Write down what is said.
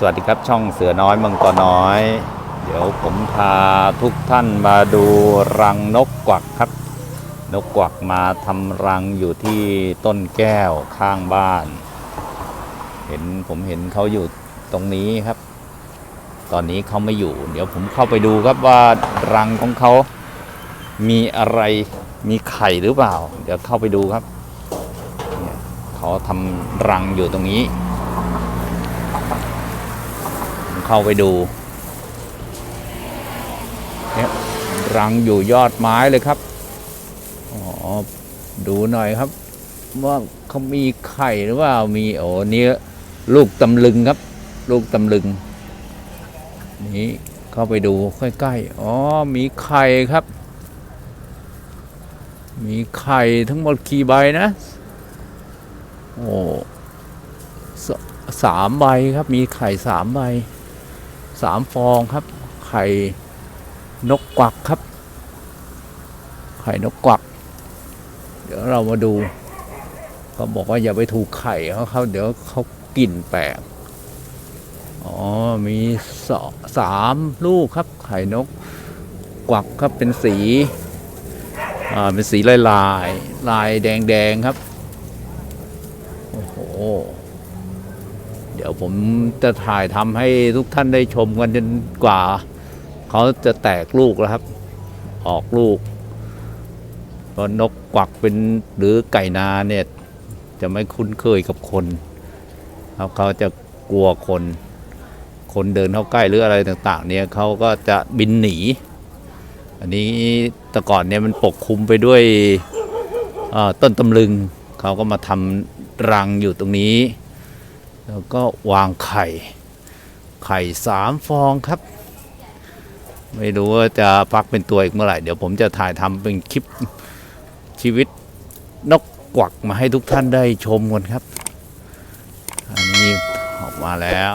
สวัสดีครับช่องเสือน้อยมังกรน้อย เดี๋ยวผมพาทุกท่านมาดูรังนกกวักครับ นกกวักมาทำรังอยู่ที่ต้นแก้วข้างบ้าน เห็นผมเห็นเขาอยู่ตรงนี้ครับ ตอนนี้เขาไม่อยู่ เดี๋ยวผมเข้าไปดูครับว่ารังของเขามีอะไรมีไข่หรือเปล่า เดี๋ยวเข้าไปดูครับเขาทำรังอยู่ตรงนี้ เข้าไปดูเนี่ยรังอยู่ยอดไม้เลยครับอ๋อดูหน่อยครับ ว่าเขามีไข่หรือเปล่ามีโอ้เนี่ลูกตำลึงครับ ลูกตำลึง นี่เข้าไปดูใกล้ๆอ๋อมีไข่ครับ มีไข่ทั้งหมดกี่ใบนะ โอ้สามใบครับ มีไข่สามใบ สามฟองครับ ไข่นกกวักครับ ไข่นกกวัก เดี๋ยวเรามาดูเขาบอกว่าอย่าไปถูกไข่เขาเขาเดี๋ยวเขากลิ่นแปลกอ๋อมีสองสามลูกครับ ไข่นกกวักครับเป็นสีอ่าเป็นสีลายลายลายแดงแดงครับ โอ้โห เดี๋ยวผมจะถ่ายทำให้ทุกท่านได้ชมกันจนกว่า เขาจะแตกลูกแล้วครับ ออกลูกเพราะนกกวักเป็นหรือไก่นาเนี่ย จะไม่คุ้นเคยกับคนครับเขาจะกลัวคน คนเดินเข้าใกล้หรืออะไรต่างๆ เนี่ยเขาก็จะบินหนี อันนี้แต่ก่อนเนี่ยมันปกคลุมไปด้วยต้นตำลึง เขาก็มาทำรังอยู่ตรงนี้ แล้วก็วางไข่ ไข่สามฟองครับ ไม่รู้ว่าจะฟักเป็นตัวอีกเมื่อไหร่ เดี๋ยวผมจะถ่ายทำเป็นคลิปชีวิตนกกวักมาให้ทุกท่านได้ชมกันครับ อันนี้ออกมาแล้ว